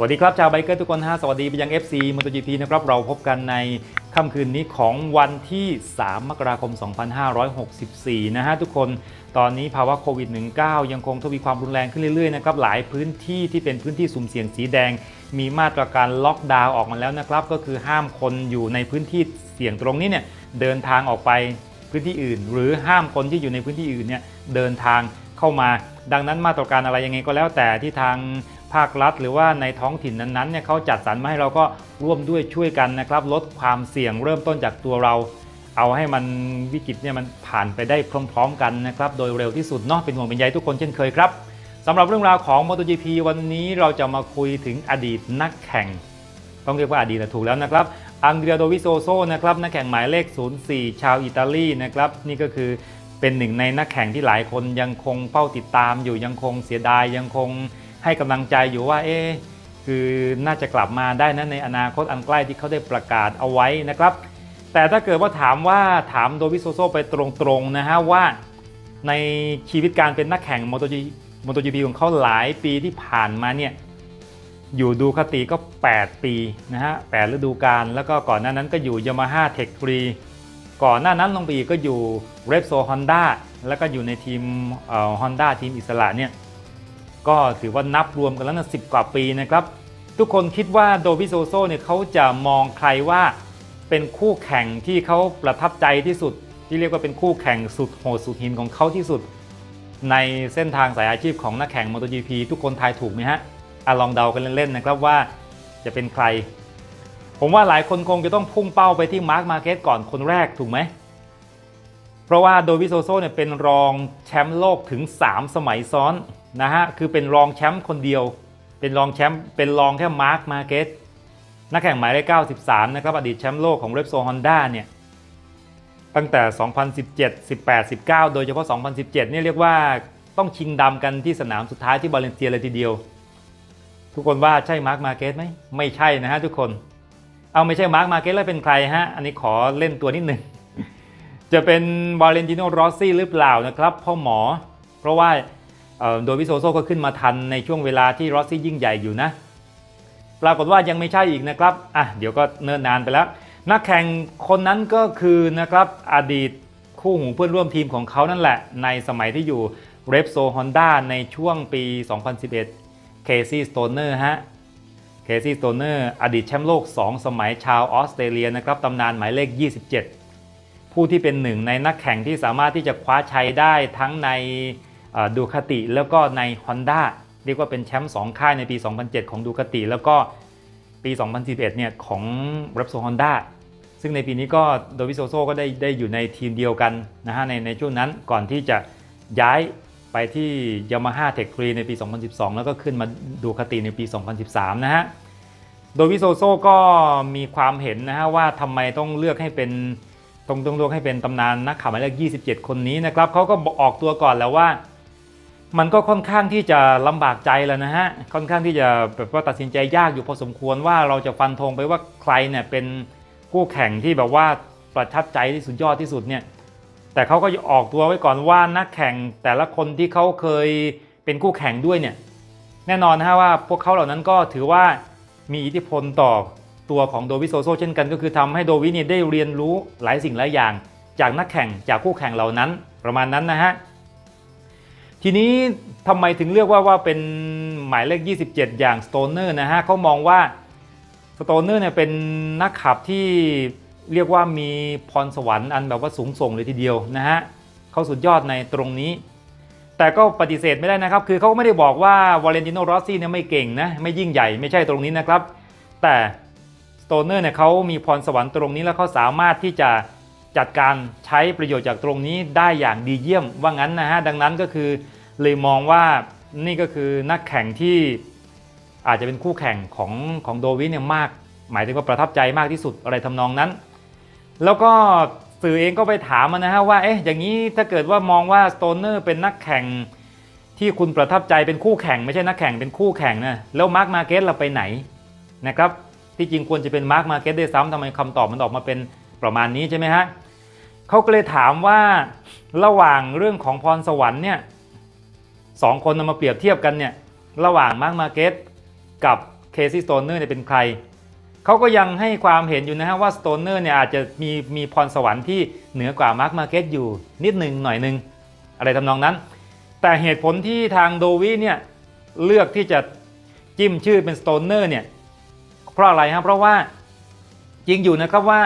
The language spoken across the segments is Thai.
สวัสดีครับชาวไบเกอร์ทุกคนฮะสวัสดีไปยัง FC MotoGP นะครับเราพบกันในค่ำคืนนี้ของวันที่ 3 มกราคม 2564 นะฮะทุกคนตอนนี้ภาวะโควิด -19 ยังคงทวีความรุนแรงขึ้นเรื่อยๆนะครับหลายพื้นที่ที่เป็นพื้นที่สุ่มเสี่ยงสีแดง มีมาตรการล็อกดาวน์ออกมาแล้วนะครับ ก็คือห้ามคนอยู่ในพื้นที่เสี่ยงตรงนี้เนี่ยเดินทางออกไปพื้นที่อื่น หรือห้ามคนที่อยู่ในพื้นที่อื่นเนี่ยเดินทางเข้ามา ดังนั้นมาตรการอะไรยังไงก็แล้วแต่ที่ทาง ภาครัฐ หรือว่าในท้องถิ่นนั้นๆเนี่ยเขาจัดสรรมาให้เราก็ร่วมด้วยช่วยกันนะครับ ลดความเสี่ยงเริ่มต้นจากตัวเรา เอาให้มันวิกฤตเนี่ยมันผ่านไปได้พร้อม ๆ กันนะครับ โดยเร็วที่สุดเนาะเป็นห่วงเป็นใยทุกคนเช่นเคยครับสำหรับเรื่องราวของ MotoGP วันนี้เราจะมาคุยถึงอดีตนักแข่ง ต้องเรียกว่าอดีตนะถูกแล้วนะครับอังเดรียโดวิโซโซนะครับนักแข่งหมายเลข 04 ชาวอิตาลีนะครับนี่ก็คือเป็นหนึ่งในนักแข่งที่หลายคนยังคงเฝ้าติดตามอยู่ยังคงเสียดายยังคง ให้กำลังใจอยู่ว่าเอ๊คือน่าจะกลับมาได้นะในอนาคตอันใกล้ที่เขาได้ประกาศเอาไว้นะครับ แต่ถ้าเกิดว่าถามว่าถามโดวิโซโซไปตรงๆนะฮะว่าในชีวิตการเป็นนักแข่ง MotoGP MotoGP ของเขาหลายปีที่ผ่านมาเนี่ยอยู่ดูคติก็ 8 ปีนะฮะ8ฤดูกาลแล้วก็ก่อนหน้านั้นก็อยู่ Yamaha Tech 3ก่อนหน้านั้นลงไปอีกก็อยู่ Repsol Honda แล้วก็อยู่ในทีมเอ่อ Honda ทีมอิสระเนี่ย ก็ถือว่านับรวมกันแล้วนะ10กว่าปีนะครับ ทุกคนคิดว่าโดวิโซโซเนี่ยเขาจะมองใครว่าเป็นคู่แข่งที่เขาประทับใจที่สุด ที่เรียกว่าเป็นคู่แข่งสุดโหดสุดหินของเขาที่สุด ในเส้นทางสายอาชีพของนักแข่ง MotoGP ทุกคนทายถูกไหมฮะอะลองเดากันเล่นๆนะครับว่าจะเป็นใคร ผมว่าหลายคนคงจะต้องพุ่งเป้าไปที่มาร์คมาเก็ตก่อนคนแรกถูกไหมเพราะว่าโดวิโซโซเนี่ยเป็นรองแชมป์โลกถึง 3 สมัยซ้อนนะฮะคือเป็นรองแชมป์คนเดียว เป็นรองแชมป์เป็นรองแค่มาร์คมาเก็ตนักแข่งหมายเลข 93 นะครับอดีตแชมป์โลกของ Repsol Honda เนี่ยตั้งแต่ 2017 18 19 โดยเฉพาะ 2017 เนี่ยเรียกว่าต้องชิงดำกันที่สนามสุดท้ายที่บาเลนเซียเลยทีเดียว ทุกคนว่าใช่มาร์คมาเก็ตไหมไม่ใช่นะฮะทุกคน เอาไม่ใช่มาร์คมาเก็ตแล้วเป็นใครฮะ อันนี้ขอเล่นตัวนิดหนึ่งจะเป็นวาเลนติโนรอสซี่หรือเปล่านะครับพ่อหมอ เพราะว่า โดยวิโซโซก็ขึ้นมาทันในช่วงเวลาที่รอสซี่ยิ่งใหญ่อยู่นะ ปรากฏว่ายังไม่ใช่อีกนะครับอะเดี๋ยวก็เนิ่นนานไปแล้ว นักแข่งคนนั้นก็คือนะครับอดีตคู่หูเพื่อนร่วมทีมของเขานั่นแหละ ในสมัยที่อยู่ r e p s o Honda ในช่วงปี 2011เคซี่สโตเนอร์ฮะเคซี่สโตเนอร์อดีตแชมป์โลก 2 สมัยชาวออสเตรเลียนะครับตำนานหมายเลข 27 ผู้ที่เป็นหนึ่งในนักแข่งที่สามารถที่จะคว้าชัยได้ทั้งใน ดูคาติแล้วก็ใน Honda เรียกว่าเป็นแชมป์2ค่ายในปี 2007 ของดูคาติแล้วก็ปี 2011 เนี่ยของ r e p s o l Honda ซึ่งในปีนี้ก็โดวิโซโซก็ได้ได้อยู่ในทีมเดียวกันนะฮะในในช่วงนั้นก่อนที่จะย้ายไปที่ Yamaha Tech 3ในปี 2012 แล้วก็ขึ้นมาดูคาติในปี 2013 นะฮะโดยวิโซโซก็มีความเห็นนะฮะว่าทำไมต้องเลือกให้เป็นต้องต้องเลือกให้เป็นตำนานนักข่าวหมายเลข 27 คนนี้นะครับเขาก็ออกตัวก่อนแล้วว่า มันก็ค่อนข้างที่จะลำบากใจแล้วนะฮะ ค่อนข้างที่จะแบบว่าตัดสินใจยากอยู่พอสมควรว่าเราจะฟันธงไปว่าใครเนี่ยเป็นคู่แข่งที่แบบว่าประทับใจที่สุดยอดที่สุดเนี่ย แต่เขาก็ออกตัวไว้ก่อนว่านักแข่งแต่ละคนที่เขาเคยเป็นคู่แข่งด้วยเนี่ย แน่นอนนะฮะว่าพวกเขาเหล่านั้นก็ถือว่ามีอิทธิพลต่อตัวของโดวิโซโซเช่นกัน ก็คือทำให้โดวิเนี่ยได้เรียนรู้หลายสิ่งหลายอย่าง จากนักแข่งจากคู่แข่งเหล่านั้นประมาณนั้นนะฮะ ทีนี้ทำไมถึงเลือกว่าว่าเป็นหมายเลข 27 อย่างสโตเนอร์นะฮะเขามองว่าสโตเนอร์เนี่ยเป็นนักขับที่เรียกว่ามีพรสวรรค์อันแบบว่าสูงส่งเลยทีเดียวนะฮะเขาสุดยอดในตรงนี้ แต่ก็ปฏิเสธไม่ได้นะครับ คือเขาก็ไม่ได้บอกว่าวาเลนติโนรอสซี่เนี่ยไม่เก่งนะไม่ยิ่งใหญ่ไม่ใช่ตรงนี้นะครับ แต่สโตเนอร์เนี่ยเขามีพรสวรรค์ตรงนี้แล้วเขาสามารถที่จะจัดการใช้ประโยชน์จากตรงนี้ได้อย่างดีเยี่ยมว่างั้นนะฮะดังนั้นก็คือ เลยมองว่านี่ก็คือนักแข่งที่อาจจะเป็นคู่แข่งของของโดวิเนี่ยมาก หมายถึงว่าประทับใจมากที่สุดอะไรทำนองนั้น แล้วก็สื่อเองก็ไปถามมานะฮะว่าเอ๊ะอย่างนี้ถ้าเกิดว่ามองว่าสโตนเนอร์เป็นนักแข่งที่คุณประทับใจเป็นคู่แข่งไม่ใช่นักแข่งเป็นคู่แข่งนะแล้วมาร์คมาเก็ตเราไปไหนนะครับที่จริงควรจะเป็นมาร์คมาเก็ตด้วยซ้ำทำไมคำตอบมันออกมาเป็นประมาณนี้ใช่ไหมฮะเขาก็เลยถามว่าระหว่างเรื่องของพรสวรรค์เนี่ย สองคนนำมาเปรียบเทียบกันเนี่ยระหว่างมาร์คมาเก็ตกับเคซี่สโตนเนอร์เนี่ยเป็นใครเขาก็ยังให้ความเห็นอยู่นะฮะว่าสโตนเนอร์เนี่ยอาจจะมีมีพรสวรรค์ที่เหนือกว่ามาร์คมาเก็ตอยู่นิดหนึ่งหน่อยหนึ่งอะไรทำนองนั้น แต่เหตุผลที่ทางโดวีเนี่ยเลือกที่จะจิ้มชื่อเป็นสโตนเนอร์เนี่ยเพราะอะไรครับเพราะว่าจริงอยู่นะครับว่า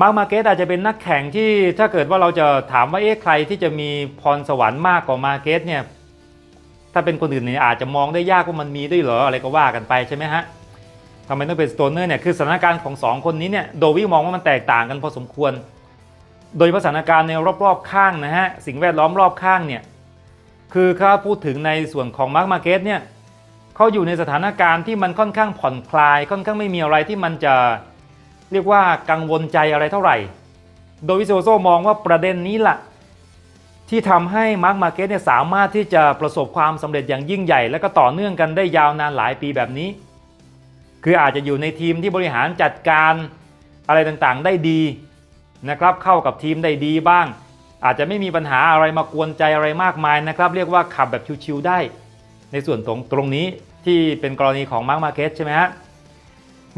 มาร์คมาเก็ตอาจจะเป็นนักแข่งที่ถ้าเกิดว่าเราจะถามว่าเอ๊ะใครที่จะมีพรสวรรค์มากกว่ามาเก็ตเนี่ย ถ้าเป็นคนอื่นเนี่ยอาจจะมองได้ยากว่ามันมีด้วยเหรออะไรก็ว่ากันไปใช่ไหมฮะทำไมต้องเป็นสโตนเนอร์เนี่ยคือสถานการณ์ของ 2 คนนี้เนี่ยโดวิมองว่ามันแตกต่างกันพอสมควร โดยสถานการณ์ในรอบๆข้างนะฮะสิ่งแวดล้อมรอบข้างเนี่ยคือถ้าพูดถึงในส่วนของมาร์คมาเก็ตเนี่ยเขาอยู่ในสถานการณ์ที่มันค่อนข้างผ่อนคลาย ค่อนข้างไม่มีอะไรที่มันจะเรียกว่ากังวลใจอะไรเท่าไหร่ โดยวิโซโซมองว่าประเด็นนี้แหละ ที่ทำให้มาร์คมาเก็ตเนี่ยสามารถที่จะประสบความสำเร็จอย่างยิ่งใหญ่ และก็ต่อเนื่องกันได้ยาวนานหลายปีแบบนี้ คืออาจจะอยู่ในทีมที่บริหารจัดการอะไรต่างๆ ได้ดีนะครับเข้ากับทีมได้ดีบ้าง อาจจะไม่มีปัญหาอะไรมากวนใจอะไรมากมายนะครับ เรียกว่าขับแบบชิวๆได้ ในส่วนตรงตรงนี้ที่เป็นกรณีของมาร์คมาเก็ตใช่ไหมฮะ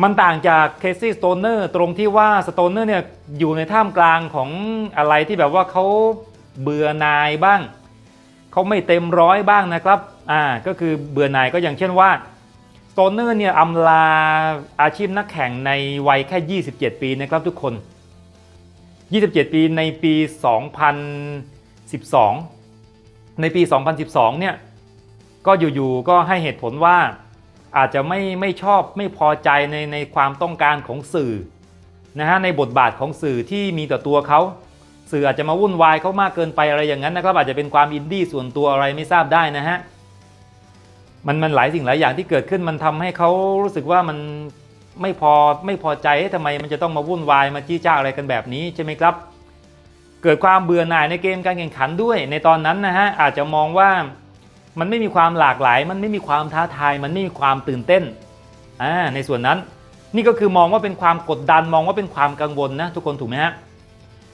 มันต่างจากเคซี่สโตเนอร์ตรงที่ว่าสโตเนอร์เนี่ยอยู่ในท่ามกลางของอะไรที่แบบว่าเขา เบื่อหน่ายบ้างเขาไม่เต็มร้อยบ้างนะครับอ่าก็คือเบื่อหน่ายก็อย่างเช่นว่าสโตเนอร์เนี่ยอำลาอาชีพนักแข่งในวัยแค่ 27 ปีนะครับทุกคน 27 ปีในปี 2012 ในปี 2012 เนี่ยก็อยู่ๆก็ให้เหตุผลว่าอาจจะไม่ไม่ชอบไม่พอใจในในความต้องการของสื่อนะฮะในบทบาทของสื่อที่มีต่อตัวเขา สื่ออาจจะมาวุ่นวายเขามากเกินไปอะไรอย่างนั้นนะครับอาจจะเป็นความอินดี้ส่วนตัวอะไรไม่ทราบได้นะฮะมันมันหลายสิ่งหลายอย่างที่เกิดขึ้นมันทำให้เขารู้สึกว่ามันไม่พอไม่พอใจทำไมมันจะต้องมาวุ่นวายมาจี้จ้าอะไรกันแบบนี้ใช่ไหมครับ เกิดความเบื่อหน่ายในเกมการแข่งขันด้วย ในตอนนั้นนะฮะอาจจะมองว่ามันไม่มีความหลากหลาย มันไม่มีความท้าทาย มันไม่มีความตื่นเต้นอ่าในส่วนนั้น นี่ก็คือมองว่าเป็นความกดดันมองว่าเป็นความกังวลนะทุกคนถูกไหมฮะ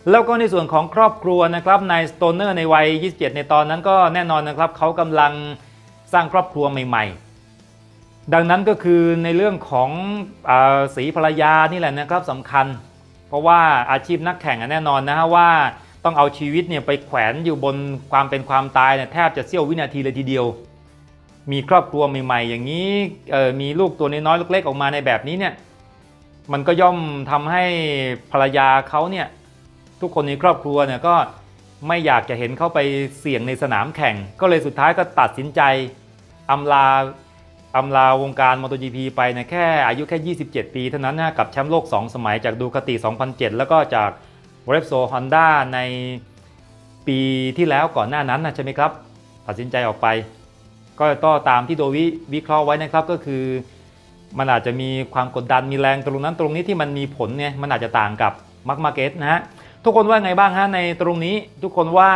แล้วก็ในส่วนของครอบครัวนะครับนายสโตเนอร์ในวัย 27 ในตอนนั้นก็แน่นอนนะครับเขากำลังสร้างครอบครัวใหม่ ๆ ดังนั้นก็คือในเรื่องของอสีภรรยานี่แหละนะครับสำคัญ เพราะว่าอาชีพนักแข่งแน่นอนนะฮะว่าต้องเอาชีวิตเนี่ยไปแขวนอยู่บนความเป็นความตายเนี่ยแทบจะเสี้ยววินาทีเลยทีเดียว มีครอบครัวใหม่ ๆ อย่างนี้มีลูกตัวน้อยๆเล็กๆออกมาในแบบนี้เนี่ยมันก็ย่อมทำให้ภรรยาเขาเนี่ย ทุกคนในครอบครัวเนี่ยก็ไม่อยากจะเห็นเขาไปเสี่ยงในสนามแข่ง ก็เลยสุดท้ายก็ตัดสินใจอำลาอำลาวงการ MotoGP ไปนะแค่อายุแค่ 27 ปีเท่านั้นนะกับแชมป์โลก 2 สมัยจากดูคาติ 2007 แล้วก็จาก r e p s o Honda ในปีที่แล้วก่อนหน้านั้นนะใช่ไหมครับ ตัดสินใจออกไป ก็ต่อตามที่โดวิวิเคราะห์ไว้นะครับก็คือ มันอาจจะมีความกดดันมีแรงตรงนั้นตรงนี้ที่มันมีผลเนี่ยมันอาจจะต่างกับมาร์กมาเก็ตนะฮะ ทุกคนว่าไงบ้างฮะในตรงนี้ทุกคนว่า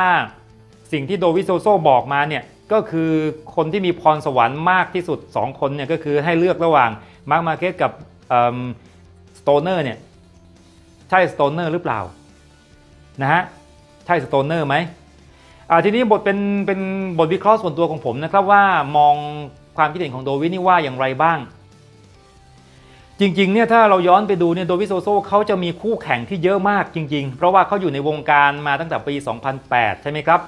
สิ่งที่โดวิโซโซบอกมาเนี่ยก็คือคนที่มีพรสวรรค์มากที่สุด 2 คนเนี่ยก็คือให้เลือกระหว่างมาร์กมาเก็ตกับสโตเนอร์เนี่ยใช่สโตเนอร์หรือเปล่านะฮะใช่สโตเนอร์ไหมอ่าทีนี้บทเป็นเป็นบทวิเคราะห์ส่วนตัวของผมนะครับว่ามองความคิดเห็นของโดวินี่ว่าอย่างไรบ้าง จริงๆเนี่ยถ้าเราย้อนไปดูเนี่ยโดวิโซโซเขาจะมีคู่แข่งที่เยอะมากจริง ๆ เพราะว่าเขาอยู่ในวงการมาตั้งแต่ปี 2008 ใช่ไหมครับ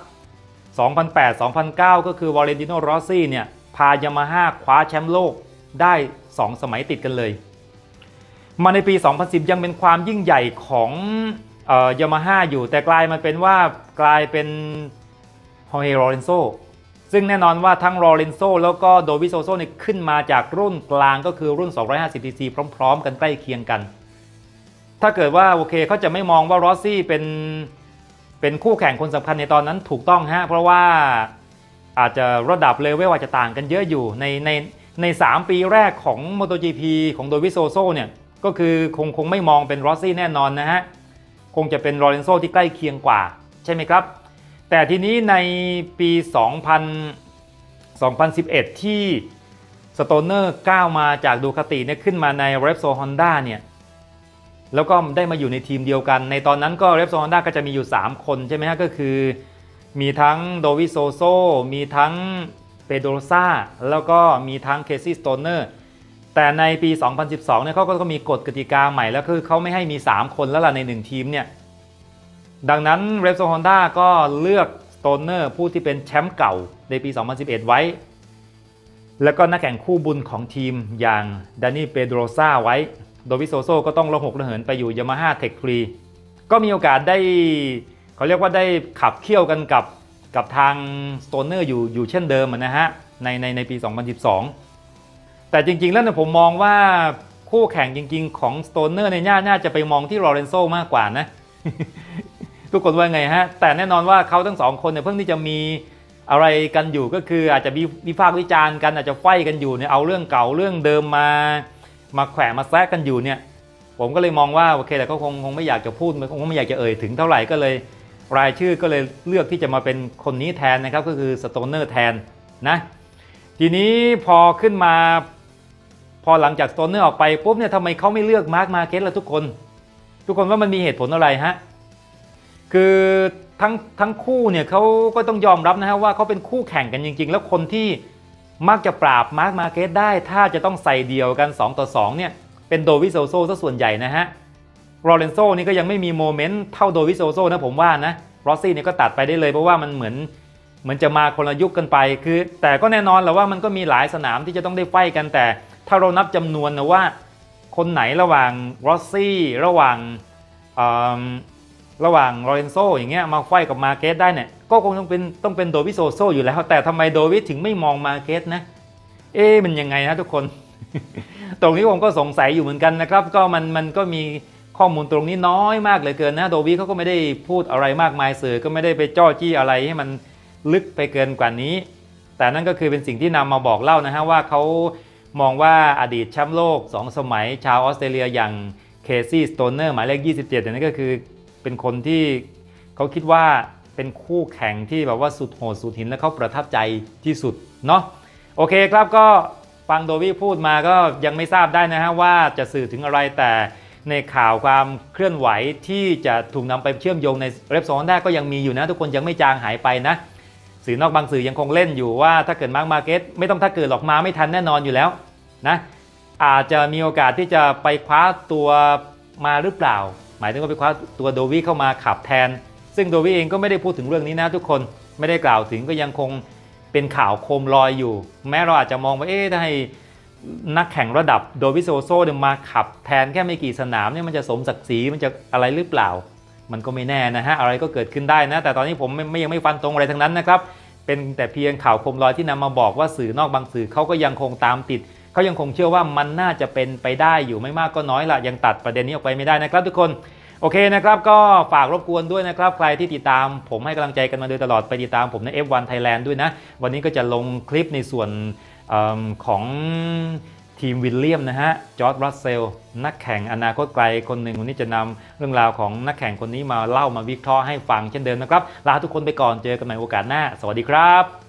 2008 2009 ก็คือวาเลนติโนรอซี่เนี่ยพายามาฮ่าคว้าแชมป์โลกได้ 2 สมัยติดกันเลย มาในปี 2010 ยังเป็นความยิ่งใหญ่ของยามาฮ่าอยู่แต่กลายมาเป็นว่ากลายเป็นฮอเฮโรเรนโซ ซึ่งแน่นอนว่าทั้งโรเลนโซแล้วก็โดวิโซโซเนี่ยขึ้นมาจากรุ่นกลางก็คือรุ่น 250cc พร้อม ๆ กันใกล้เคียงกัน ถ้าเกิดว่าโอเคเขาจะไม่มองว่ารอสซี่เป็นเป็นคู่แข่งคนสำคัญในตอนนั้นถูกต้องฮะเพราะว่าอาจจะระดับเลเวลอาจจะต่างกันเยอะอยู่ในในใน 3 ปีแรกของ MotoGP ของโดวิโซโซเนี่ยก็คือคงคงไม่มองเป็นรอสซี่แน่นอนนะฮะ คงจะเป็นโรเลนโซที่ใกล้เคียงกว่า ใช่ไหมครับ แต่ทีนี้ในปี 2000 2011 ที่สโตเนอร์ก้าวมาจากดูคาติเนี่ยขึ้นมาใน r e p s o Honda เนี่ยแล้วก็ได้มาอยู่ในทีมเดียวกัน ในตอนนั้นก็ r e p s o Honda ก็จะมีอยู่ 3 คนใช่ไหมฮะก็คือ มีทั้งโดวิโซโซ มีทั้งเปโดรซาแล้วก็มีทั้งเคซี่สโตเนอร์แต่ในปี 2012เนี่ยเขาก็ก็มีกฎกติกาใหม่แล้วคือเขาไม่ให้มี 3 คนแล้วล่ะใน 1 ทีมเนี่ย ดังนั้นเร p โซฮอนด้าก็เลือกสโตนเนอร์ผู้ที่เป็นแชมป์เก่าในปี 2011 ไว้ แล้วก็นักแข่งคู่บุญของทีมอย่างดานี่เปโดรซาไว้ โดวิโซโซก็ต้องระหกระเหินไปอยู่ยามาฮ่าเทคฟรีก็มีโอกาสได้เขาเรียกว่าได้ขับเคี่ยวกันกับกับทางสโตนเนอร์อยู่อยู่เช่นเดิมอะนะฮะในในในปี 2012 แต่จริงๆ แล้วเนี่ยผมมองว่าคู่แข่งจริงๆ ของสโตนเนอร์ในยน่าน่าจะไปมองที่ลอเรนโซมากกว่านะ ทุกคนว่าไงฮะ แต่แน่นอนว่าเขาทั้งสองคนเนี่ยเพิ่งที่จะมีอะไรกันอยู่ก็คืออาจจะมีวิพากษ์วิจารณ์กันอาจจะไฟกันอยู่เนี่ยเอาเรื่องเก่าเรื่องเดิมมา มาแขวะมาแซะกันอยู่เนี่ย ผมก็เลยมองว่าโอเคแต่เขาคงคงไม่อยากจะพูดคงไม่อยากจะเอ่ยถึงเท่าไหร่ก็เลย รายชื่อก็เลยเลือกที่จะมาเป็นคนนี้แทนนะครับก็คือสโตนเนอร์แทนนะทีนี้พอขึ้นมา พอหลังจากสโตนเนอร์ออกไปปุ๊บเนี่ยทำไมเขาไม่เลือกมาร์คมาเก็ตล่ะทุกคน ทุกคนว่ามันมีเหตุผลอะไรฮะ คือทั้งทั้งคู่เนี่ยเขาก็ต้องยอมรับนะฮะว่าเขาเป็นคู่แข่งกันจริง ๆ แล้วคนที่มักจะปราบมาร์คมาเก็ตได้ ถ้าจะต้องใส่เดียวกัน 2 ต่อ 2 เนี่ย เป็นโดวิโซโซซะส่วนใหญ่นะฮะโรเลนโซนี่ก็ยังไม่มีโมเมนต์เท่าโดวิโซโซนะผมว่านะรอซี่เนี่ยก็ตัดไปได้เลยเพราะว่ามันเหมือนเหมือนจะมาคนละยุคกันไปคือ แต่ก็แน่นอนแหละว่ามันก็มีหลายสนามที่จะต้องได้ไฟกันแต่ ถ้าเรานับจำนวนนะว่า คนไหนระหว่างรอสซี่ระหว่าง ระหว่างโรเลนโซอย่างเงี้ยมาไฟกับมาเกสได้เนี่ยก็คงต้องเป็นต้องเป็นโดวิโซโซอยู่แล้ว แต่ทำไมโดวิถึงไม่มองมาเกสนะ เอ๊มันยังไงนะทุกคน ตรงนี้ผมก็สงสัยอยู่เหมือนกันนะครับ ก็มันมันก็มีข้อมูลตรงนี้น้อยมากเลยเกินนะโดวิเขาก็ไม่ได้พูดอะไรมากมายสื่อก็ไม่ได้ไปจ้อจี้อะไรให้มันลึกไปเกินกว่านี้ แต่นั่นก็คือเป็นสิ่งที่นำมาบอกเล่านะฮะว่าเขามองว่าอดีตแชมป์โลก 2 สมัยชาวออสเตรเลียอย่างเคซี่สโตนเนอร์หมายเลข 27เนี่ยนั่นก็คือ เป็นคนที่เขาคิดว่าเป็นคู่แข่งที่แบบว่าสุดโหดสุดหินและเขาประทับใจที่สุดเนาะโอเคครับก็ฟังโดวี่พูดมาก็ยังไม่ทราบได้นะฮะว่าจะสื่อถึงอะไรแต่ในข่าวความเคลื่อนไหวที่จะถูกนำไปเชื่อมโยงในเรฟซอนได้ก็ยังมีอยู่นะ ทุกคนยังไม่จางหายไปนะ สื่อนอกบางสื่อยังคงเล่นอยู่ว่าถ้าเกิดมาร์กมาเก็ตไม่ต้องถ้าเกิดหรอกมาไม่ทันแน่นอนอยู่แล้วนะอาจจะมีโอกาสที่จะไปคว้าตัวมาหรือเปล่า หมายถึงว่าไปคว้าตัวโดวี่เข้ามาขับแทน ซึ่งโดวี่เองก็ไม่ได้พูดถึงเรื่องนี้นะทุกคนไม่ได้กล่าวถึงก็ยังคงเป็นข่าวโคมลอยอยู่ แม้เราอาจจะมองว่าเอ๊ะถ้าให้นักแข่งระดับโดวิโซโซเนี่ยมาขับแทนแค่ไม่กี่สนามเนี่ยมันจะสมศักดิ์ศรีมันจะอะไรหรือเปล่า มันก็ไม่แน่นะฮะอะไรก็เกิดขึ้นได้นะ แต่ตอนนี้ผมไม่ยังไม่ฟันตรงอะไรทั้งนั้นนะครับเป็นแต่เพียงข่าวโคมลอยที่นำมาบอกว่าสื่อนอกบางสื่อเขาก็ยังคงตามติด เขายังคงเชื่อว่ามันน่าจะเป็นไปได้อยู่ไม่มากก็น้อยละยังตัดประเด็นนี้ออกไปไม่ได้นะครับ ทุกคนโอเคนะครับก็ฝากรบกวนด้วยนะครับ ใครที่ติดตามผมให้กำลังใจกันมาโดยตลอดไปติดตามผมใน F1 Thailand ด้วยนะ วันนี้ก็จะลงคลิปในส่วนเอของทีมวิลเลียมนะฮะ จอร์ดรัสเซล นักแข่งอนาคตไกลคนหนึ่ง วันนี้จะนำเรื่องราวของนักแข่งคนนี้มาเล่ามาวิเคราะห์ให้ฟังเช่นเดิมนะครับ ลาทุกคนไปก่อนเจอกันใหม่โอกาสหน้า สวัสดีครับ